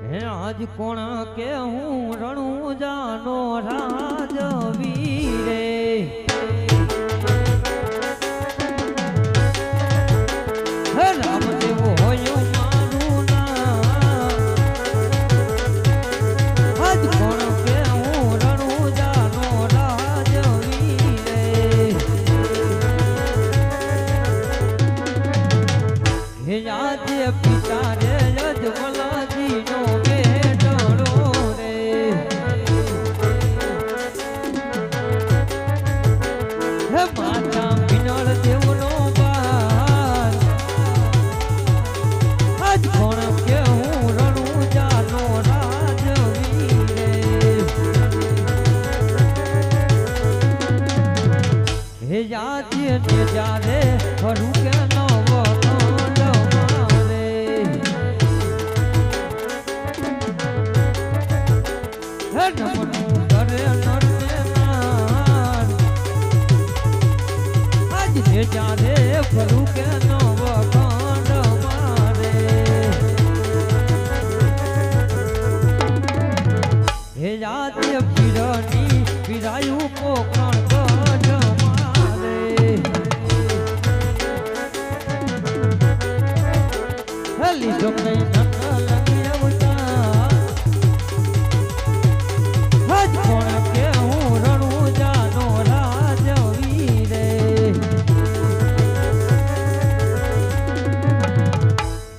હે, આજ કોણ કે હું રણું જાનો રાજવીરે હે રામદેવ હોય મારું નામ. આજ કોણ કે હું રણું પિતા હે જાતી ને જારે ખરું કે નવ ખંડ મારે હે નમનું કરે નર ને નાર આજ ને જારે ખરું કે નવ ખંડ મારે હે જાતી પીરની don't